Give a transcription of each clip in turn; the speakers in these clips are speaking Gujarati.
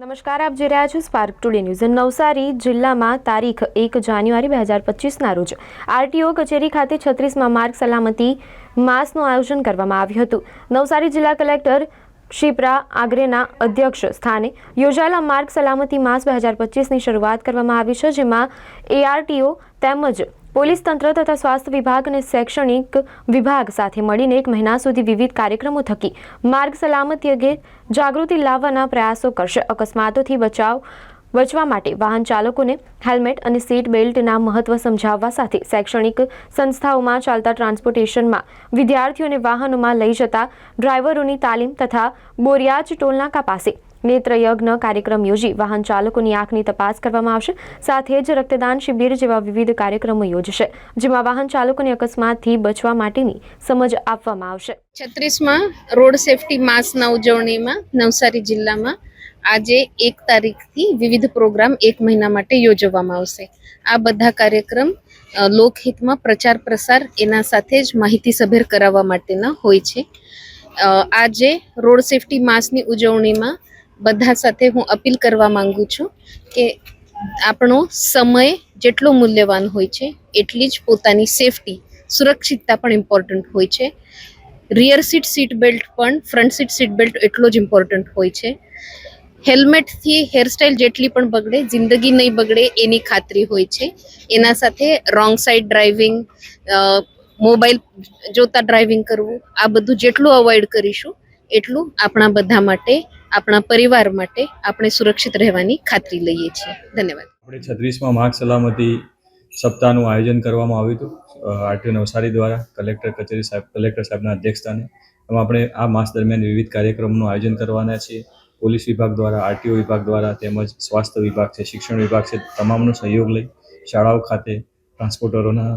નમસ્કાર, આપ જોઈ રહ્યા છો સ્પાર્ક ટુડે ન્યૂઝ નવસારી જિલ્લામાં તારીખ એક જાન્યુઆરી બે હજાર પચીસના રોજ આરટીઓ કચેરી ખાતે છત્રીસમાં માર્ગ સલામતી માસનું આયોજન કરવામાં આવ્યું હતું. નવસારી જિલ્લા કલેક્ટર ક્ષિપ્રા આગ્રેના અધ્યક્ષ સ્થાને યોજાયેલા માર્ગ સલામતી માસ બે હજાર પચીસની શરૂઆત કરવામાં આવી છે, જેમાં એઆરટીઓ તેમજ પોલીસ તંત્ર તથા સ્વાસ્થ્ય વિભાગ અને શૈક્ષણિક વિભાગ સાથે મળીને એક મહિના સુધી વિવિધ કાર્યક્રમો થકી માર્ગ સલામતી અંગે જાગૃતિ લાવવાના પ્રયાસો કરશે. અકસ્માતોથી બચાવ, બચવા માટે વાહન ચાલકોને હેલ્મેટ અને સીટ બેલ્ટના મહત્વ સમજાવવા સાથે શૈક્ષણિક સંસ્થાઓમાં ચાલતા ટ્રાન્સપોર્ટેશનમાં વિદ્યાર્થીઓને વાહનોમાં લઈ જતા ડ્રાઈવરોની તાલીમ તથા બોરિયાજ ટોલનાકા પાસે નેત્રયજ્ઞ કાર્યક્રમ યોજી વાહન ચાલકોની આંખની તપાસ કરવામાં આવશે સાથે જ રક્તદાન શિબિર જેવા વિવિધ કાર્યક્રમો યોજશે જેમાં વાહન ચાલકોને અકસ્માતથી બચવા માટેની સમજ આપવામાં આવશે છત્રીસમાં રોડ સેફટી માસના ઉજવણીમાં નવસારી જિલ્લામાં આજે એક તારીખથી વિવિધ પ્રોગ્રામ એક મહિના માટે યોજવામાં આવશે. આ બધા કાર્યક્રમ લોકહિતમાં પ્રચાર પ્રસાર એના સાથે જ માહિતી સભેર કરાવવા માટેના હોય છે. આજે રોડ સેફટી માસની ઉજવણીમાં બધા સાથે હું અપીલ કરવા માંગુ છું કે આપણો સમય જેટલો મૂલ્યવાન હોય છે, એટલી જ પોતાની સેફટી સુરક્ષિતતા પણ ઇમ્પોર્ટન્ટ હોય છે. રિયર સીટ સીટ બેલ્ટ પણ ફ્રન્ટ સીટ સીટ બેલ્ટ એટલો જ ઇમ્પોર્ટન્ટ હોય છે. હેલ્મેટથી હેરસ્ટાઇલ જેટલી પણ બગડે, જિંદગી નહીં બગડે એની ખાતરી હોય છે. એના સાથે રોંગ સાઈડ ડ્રાઇવિંગ મોબાઈલ જોતા ડ્રાઇવિંગ કરવું, આ બધું જેટલું અવોઇડ કરીશું, એટલું આપણા બધા માટે આપણા પરિવાર માટે આપણે સુરક્ષિત રહેવાની ખાતરી લઈએ છીએ. ધન્યવાદ. આપણે છત્રીસમાં માર્ગ સલામતી સપ્તાહનું આયોજન કરવામાં આવ્યું હતું આરટીઓ નવસારી દ્વારા કલેક્ટર કચેરી સાહેબ, કલેક્ટર સાહેબના અધ્યક્ષસ્થાને. એમાં આપણે આ માસ દરમિયાન વિવિધ કાર્યક્રમનું આયોજન કરવાના છીએ. પોલીસ વિભાગ દ્વારા, આરટીઓ વિભાગ દ્વારા તેમજ સ્વાસ્થ્ય વિભાગ છે, શિક્ષણ વિભાગ છે, તમામનો સહયોગ લઈ શાળાઓ ખાતે ટ્રાન્સપોર્ટરોના,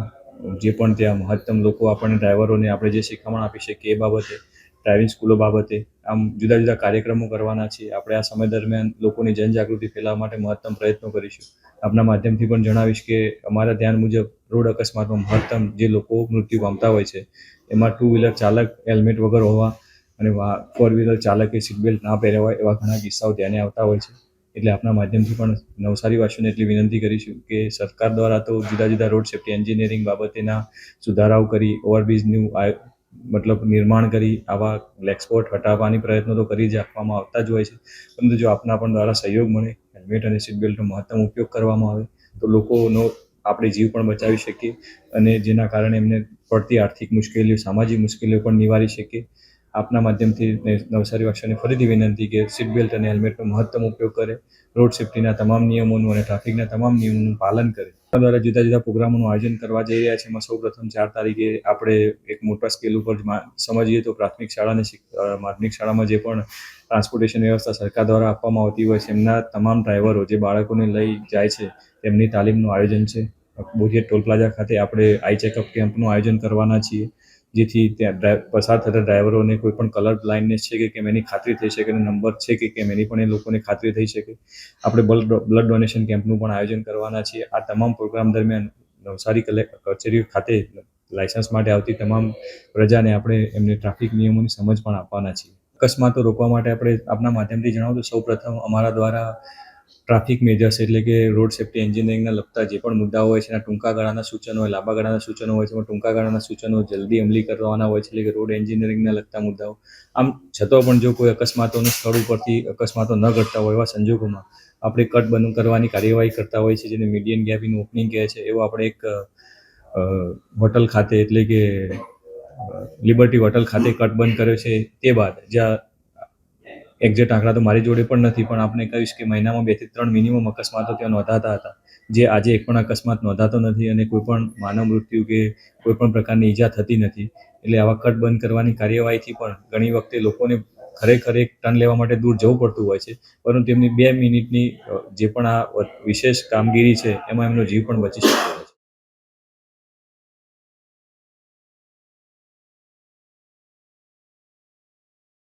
જે પણ ત્યાં મહત્તમ લોકો આપણને ડ્રાઈવરોને આપણે જે શિખામણ આપી શકીએ એ બાબતે ડ્રાઇવિંગ સ્કૂલો બાબતે આમ જુદા જુદા કાર્યક્રમો કરવાના છે. આપણે આ સમય દરમિયાન લોકોની જનજાગૃતિ ફેલાવવા માટે મહત્તમ પ્રયત્નો કરીશું. આપના માધ્યમથી પણ જણાવીશ કે અમારા ધ્યાન મુજબ રોડ અકસ્માતમાં મહત્તમ જે લોકો મૃત્યુ પામતા હોય છે, એમાં ટુ વ્હીલર ચાલક હેલ્મેટ વગર હોવા અને ફોર વ્હીલર ચાલકે સીટ બેલ્ટ ના પહેર્યા હોય એવા ઘણા કિસ્સાઓ ધ્યાને આવતા હોય છે. એટલે આપના માધ્યમથી પણ નવસારીવાસીઓને એટલી વિનંતી કરીશું કે સરકાર દ્વારા તો જુદા જુદા રોડ સેફ્ટી એન્જિનિયરિંગ બાબતેના સુધારાઓ કરી ઓવરબ્રિજનું મતલબ નિર્માણ કરી, આવા બ્લેક હટાવવાની પ્રયત્નો તો કરી જ આપવામાં આવતા જ હોય છે. પરંતુ જો આપના પણ દ્વારા સહયોગ મળે હેલ્મેટ અને સીટ બેલ્ટનો મહત્તમ ઉપયોગ કરવામાં આવે, તો લોકોનો આપણે જીવ પણ બચાવી શકીએ અને જેના કારણે એમને પડતી આર્થિક મુશ્કેલીઓ, સામાજિક મુશ્કેલીઓ પણ નિવારી શકીએ. આપના માધ્યમથી નવસારી વાસીઓને ફરીથી વિનંતી કે સીટ બેલ્ટ અને હેલ્મેટનો મહત્તમ ઉપયોગ કરે રોડ સેફ્ટીના તમામ નિયમોનું અને ટ્રાફિકના તમામ નિયમોનું પાલન કરે. દ્વારા જુદા જુદા પ્રોગ્રામોનું આયોજન કરવા જઈ રહ્યા છે. એમાં સૌ પ્રથમ ચાર તારીખે આપણે એક મોટા સ્કેલ ઉપર સમજીએ તો પ્રાથમિક શાળા અને માધ્યમિક શાળામાં જે પણ ટ્રાન્સપોર્ટેશન વ્યવસ્થા સરકાર દ્વારા આપવામાં આવતી હોય છે, એમના તમામ ડ્રાઈવરો જે બાળકોને લઈ જાય છે તેમની તાલીમનું આયોજન છે. બોરિયત ટોલ પ્લાઝા ખાતે આપણે આઈ ચેકઅપ કેમ્પનું આયોજન કરવાના છીએ. જેથી ત્યાં પસાર થતા ડ્રાઈવરોને કોઈ પણ કલર બ્લાઇન્ડનેસ છે કે કેમ એની ખાતરી થઈ શકે અને નંબર છે કે કેમ એની પણ એ લોકોને ખાતરી થઈ શકે. આપણે બ્લડ બ્લડ ડોનેશન કેમ્પનું પણ આયોજન કરવાના છીએ. આ તમામ પ્રોગ્રામ દરમિયાન નવસારી કચેરી ખાતે લાયસન્સ માટે આવતી તમામ પ્રજાને આપણે એમને ટ્રાફિક નિયમોની સમજ પણ આપવાના છીએ. અકસ્માતો રોકવા માટે આપણે આપના માધ્યમથી જણાવું તો સૌપ્રથમ અમારા દ્વારા ટ્રાફિક મેજર્સ એટલે કે રોડ સેફ્ટી એન્જિનિયરિંગના લગતા જે પણ મુદ્દાઓ હોય છે, એના ટૂંકા ગાળાના સૂચનો હોય, લાંબા ગાળાના સૂચનો હોય છે, એમાં ટૂંકા ગાળાના સૂચનો જલ્દી અમલી કરવાના હોય છે, એટલે કે રોડ એન્જિનિયરિંગના લગતા મુદ્દાઓ. આમ છતાં પણ જો કોઈ અકસ્માતોનું સ્થળ ઉપરથી અકસ્માતો ન ઘટતા હોય એવા સંજોગોમાં આપણે કટ બંધ કરવાની કાર્યવાહી કરતા હોય છે જેને મીડિયન ગેપ ઓપનિંગ કહે છે, એવો આપણે એક હોટલ ખાતે એટલે કે લિબર્ટી હોટલ ખાતે કટ બંધ કર્યો છે, તે બાદ જ્યાં એક્ઝેક્ટ આંકડા તો મારી જોડે પણ નથી, પણ આપણે કહીશ કે મહિનામાં બેથી ત્રણ મિનિમમ અકસ્માતો ત્યાં નોંધાતા હતા. જે આજે એક પણ અકસ્માત નોંધાતો નથી અને કોઈ પણ માનવ મૃત્યુ કે કોઈ પણ પ્રકારની ઈજા થતી નથી. એટલે આવા કટ બંધ કરવાની કાર્યવાહીથી પણ ઘણી વખતે લોકોને ખરેખર એક ટર્ન લેવા માટે દૂર જવું પડતું હોય છે. પરંતુ એમની બે મિનિટની જે પણ આ વિશેષ કામગીરી છે, એમાં એમનો જીવ પણ બચી શકે